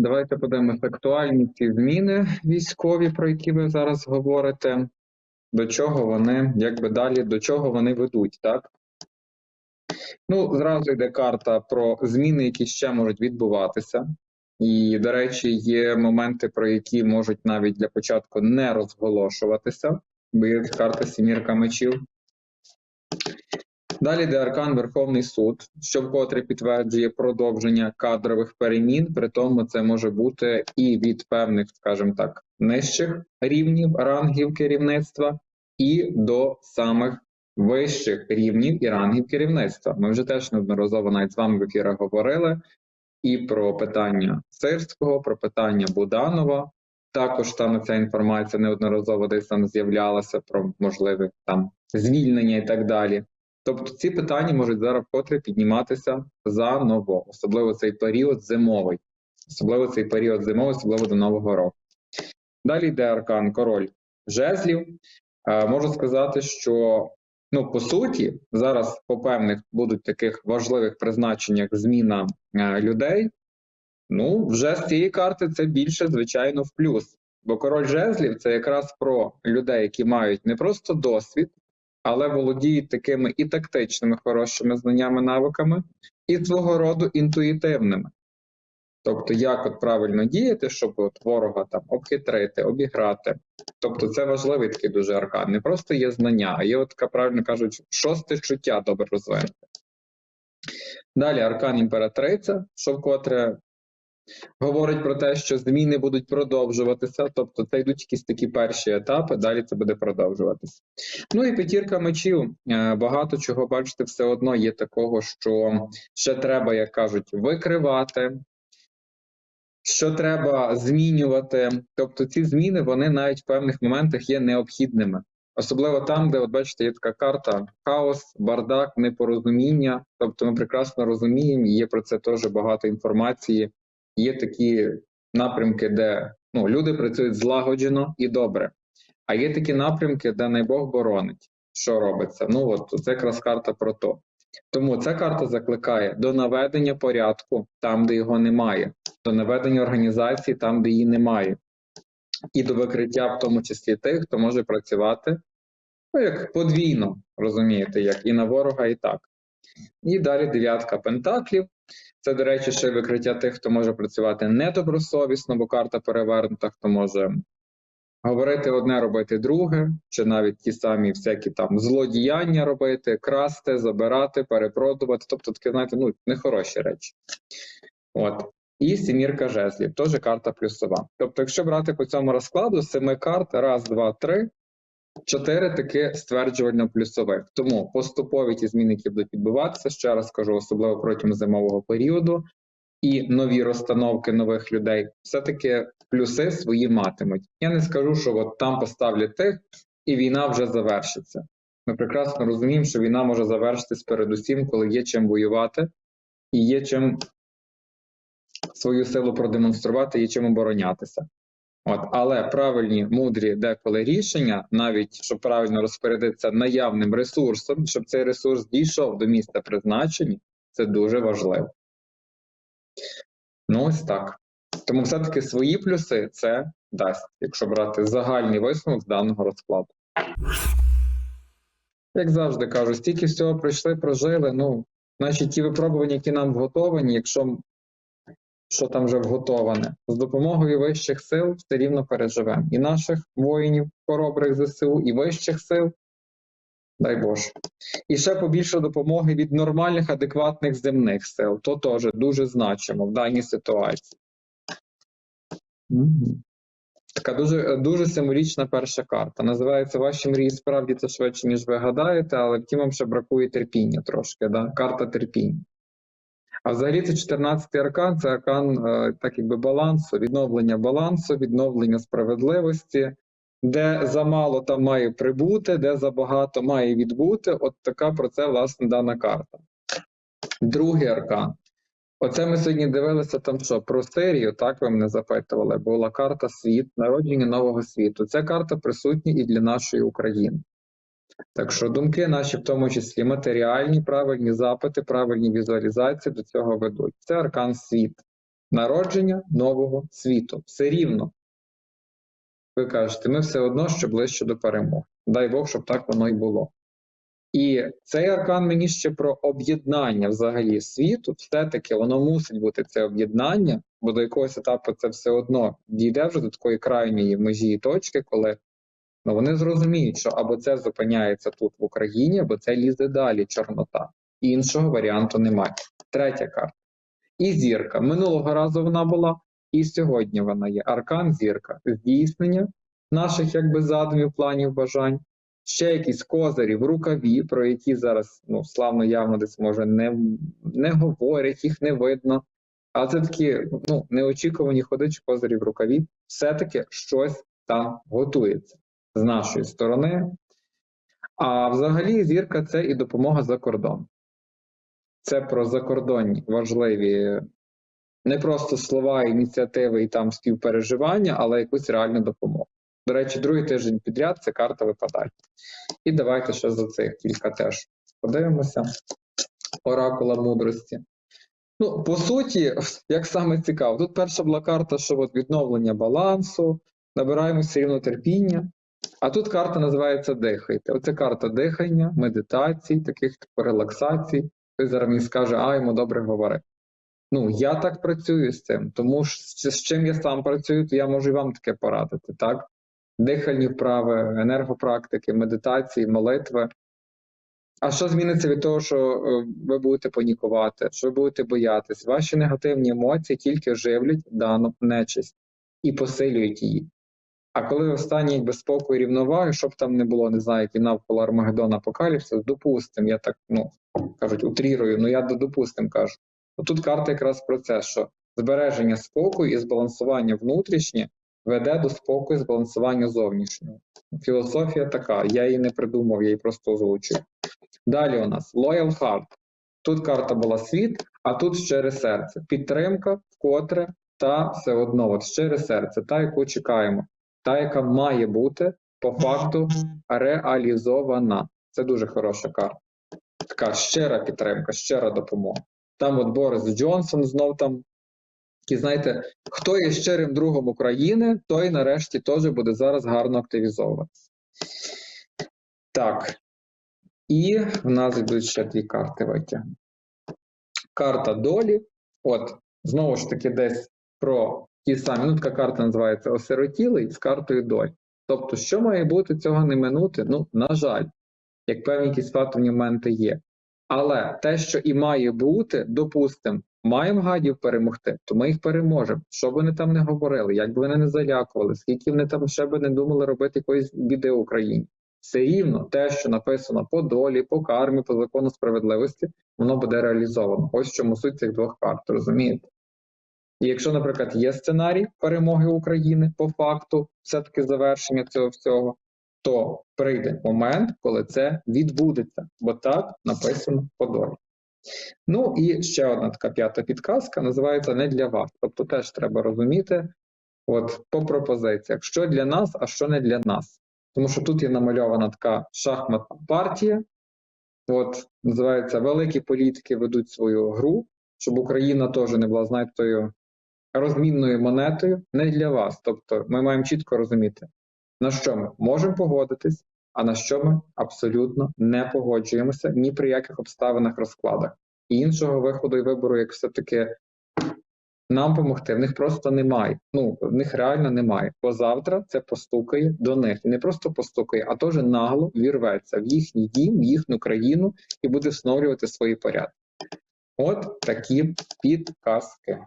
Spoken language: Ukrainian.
Давайте подивимося актуальні ці зміни військові, про які ви зараз говорите. До чого вони, якби далі, до чого вони ведуть, так? Ну, зразу йде карта про зміни, які ще можуть відбуватися. І, до речі, є моменти, про які можуть навіть для початку не розголошуватися, бо є карта сімірка мечів. Далі йде аркан Верховний суд, що вкотре підтверджує продовження кадрових перемін. При тому це може бути і від певних, скажімо так, нижчих рівнів рангів керівництва, і до самих вищих рівнів і рангів керівництва. Ми вже теж неодноразово навіть з вами в ефірах говорили і про питання Сирського, про питання Буданова. Також там ця інформація неодноразово десь там з'являлася про можливе там звільнення і так далі. Тобто ці питання можуть зараз вкотре підніматися заново, особливо цей період зимовий, особливо цей період зимовий, особливо до Нового року. Далі йде аркан король жезлів. Е, можу сказати, що ну, по суті, зараз по певних будуть таких важливих призначеннях зміна е, людей. Ну, вже з цієї карти це більше, звичайно, в плюс. Бо король жезлів це якраз про людей, які мають не просто досвід, але володіють такими і тактичними хорошими знаннями, навиками, і свого роду інтуїтивними. Тобто, як от правильно діяти, щоб от ворога там обхитрити, обіграти. Тобто, це важливий такий дуже аркан. Не просто є знання, а є, от така правильно кажуть, шосте чуття добре розвинути. Далі аркан імператриця, що вкотре говорить про те, що зміни будуть продовжуватися, тобто це йдуть якісь такі перші етапи, далі це буде продовжуватися. Ну і п'ятірка мечів. Е, Багато чого, бачите, все одно є такого, що ще треба, як кажуть, викривати. Що треба змінювати, тобто ці зміни вони навіть в певних моментах є необхідними, особливо там, де, от бачите, є така карта хаос, бардак, непорозуміння. Тобто, ми прекрасно розуміємо, і є про це теж багато інформації. Є такі напрямки, де ну, люди працюють злагоджено і добре. А є такі напрямки, де найбог боронить, що робиться. Ну от це якраз карта про то. Тому ця карта закликає до наведення порядку там, де його немає, до наведення організації там, де її немає, і до викриття, в тому числі тих, хто може працювати ну, як подвійно, розумієте, як і на ворога, і так. І далі дев'ятка пентаклів. Це, до речі, ще викриття тих, хто може працювати недобросовісно, бо карта перевернута, хто може говорити одне, робити друге, чи навіть ті самі всякі там злодіяння робити, красти, забирати, перепродувати. Тобто такі, знаєте, ну, нехороші речі. От. І сімірка жезлів, теж карта плюсова. Тобто, якщо брати по цьому розкладу, семи карт, раз, два, три, чотири таки стверджувально плюсових. Тому поступові ті зміни, які будуть відбуватися, ще раз кажу, особливо протягом зимового періоду, і нові розстановки нових людей, все-таки плюси свої матимуть. Я не скажу, що от там поставлять тих, і війна вже завершиться. Ми прекрасно розуміємо, що війна може завершитись передусім, коли є чим воювати, і є чим свою силу продемонструвати, є чим оборонятися. От, але правильні, мудрі деколи рішення, навіть щоб правильно розпорядитися наявним ресурсом, щоб цей ресурс дійшов до місця призначення, це дуже важливо. Ну, ось так. Тому все-таки свої плюси це дасть, якщо брати загальний висновок з даного розкладу. Як завжди кажу, стільки всього пройшли, прожили. Ну, значить, ті випробування, які нам вготовані, якщо що там вже вготоване, з допомогою вищих сил все рівно переживемо. І наших воїнів, хоробрих ЗСУ, і вищих сил. Дай Боже. І ще побільше допомоги від нормальних, адекватних земних сил. То теж дуже значимо в даній ситуації. Така дуже, дуже символічна перша карта. Називається Ваші мрії справді це швидше, ніж ви гадаєте, але втім вам ще бракує терпіння трошки. Да? Карта терпіння. А взагалі це 14-й аркан, це аркан е, так якби балансу, відновлення балансу, відновлення справедливості, де замало там має прибути, де забагато має відбути. От така про це власне дана карта. Другий аркан. Оце ми сьогодні дивилися там що про Сирію, так ви мене запитували. Була карта світ, народження нового світу. Ця карта присутня і для нашої України. Так що думки наші, в тому числі матеріальні, правильні запити, правильні візуалізації до цього ведуть. Це аркан світ. народження нового світу. Все рівно. Ви кажете, ми все одно що ближче до перемоги. Дай Бог, щоб так воно й було. І цей аркан мені ще про об'єднання взагалі світу. Все-таки воно мусить бути це об'єднання, бо до якогось етапу це все одно дійде вже до такої крайньої межі і точки, коли ну, вони зрозуміють, що або це зупиняється тут в Україні, або це лізе далі Чорнота. Іншого варіанту немає. Третя карта. І зірка. Минулого разу вона була, і сьогодні вона є. Аркан зірка. Здійснення наших якби задумів, планів, бажань. Ще якісь козирі в рукаві, про які зараз ну, славно явно десь може не, не говорять, їх не видно. Але це такі ну, неочікувані ходичі козирі в рукаві. Все-таки щось там готується з нашої сторони. А взагалі зірка це і допомога за кордон. Це про закордонні важливі не просто слова, ініціативи і там співпереживання, але якусь реальну допомогу. До речі, другий тиждень підряд ця карта випадає. І давайте ще за цих кілька теж подивимося. Оракула мудрості. Ну, по суті, як саме цікаво, тут перша була карта, що от відновлення балансу, набираємо все рівно терпіння. А тут карта називається Дихайте. Оце карта дихання, медитацій, таких типу релаксацій. Хтось зараз мені скаже, а йому добре говорить. Ну, я так працюю з цим, тому що з чим я сам працюю, то я можу і вам таке порадити, так? Дихальні вправи, енергопрактики, медитації, молитви. А що зміниться від того, що е, ви будете панікувати, що ви будете боятись? Ваші негативні емоції тільки живлять дану нечисть і посилюють її. А коли спокою і рівноваги, щоб там не було, не знаю, який навколо Армагеддон апокаліпсис, допустим, я так ну кажуть, утрірую, ну я допустим кажу. Тут карта якраз про це, що збереження спокою і збалансування внутрішнє веде до спокою і збалансування зовнішнього. Філософія така, я її не придумав, я її просто озвучую. Далі у нас Loyal Heart. Тут карта була світ, а тут щире серце. Підтримка, вкотре, та все одно, от щире серце, та, яку чекаємо, та, яка має бути по факту реалізована. Це дуже хороша карта. Така щира підтримка, щира допомога. Там от Борис Джонсон знов там. І знаєте, хто є щирим другом України, той нарешті теж буде зараз гарно активізовуватися. Так. І в нас йдуть ще дві карти витягнути. Карта долі. От, знову ж таки, десь про ті самі. Ну, така карта називається Осиротілий з картою долі. Тобто, що має бути цього не минути? Ну, на жаль, як певні якісь фатовні моменти є. Але те, що і має бути, допустимо, маємо гадів перемогти, то ми їх переможемо. Що б вони там не говорили, як би вони не залякували, скільки вони там ще би не думали робити якоїсь біди Україні. Все рівно те, що написано по долі, по кармі, по закону справедливості, воно буде реалізовано. Ось чому суть цих двох карт, розумієте? І якщо, наприклад, є сценарій перемоги України по факту, все-таки завершення цього всього, то прийде момент, коли це відбудеться, бо так написано по долі. Ну і ще одна така п'ята підказка називається не для вас. Тобто теж треба розуміти, от по пропозиціях, що для нас, а що не для нас. Тому що тут є намальована така шахматна партія. От називається Великі політики ведуть свою гру, щоб Україна теж не була, знаєте, тою розмінною монетою, не для вас. Тобто ми маємо чітко розуміти, на що ми можемо погодитись, а на що ми абсолютно не погоджуємося ні при яких обставинах розкладах. І іншого виходу і вибору, як все-таки нам допомогти, в них просто немає. Ну, в них реально немає. Бо завтра це постукає до них. І не просто постукає, а теж нагло вірветься в їхній дім, в їхню країну і буде встановлювати свої порядки. От такі підказки.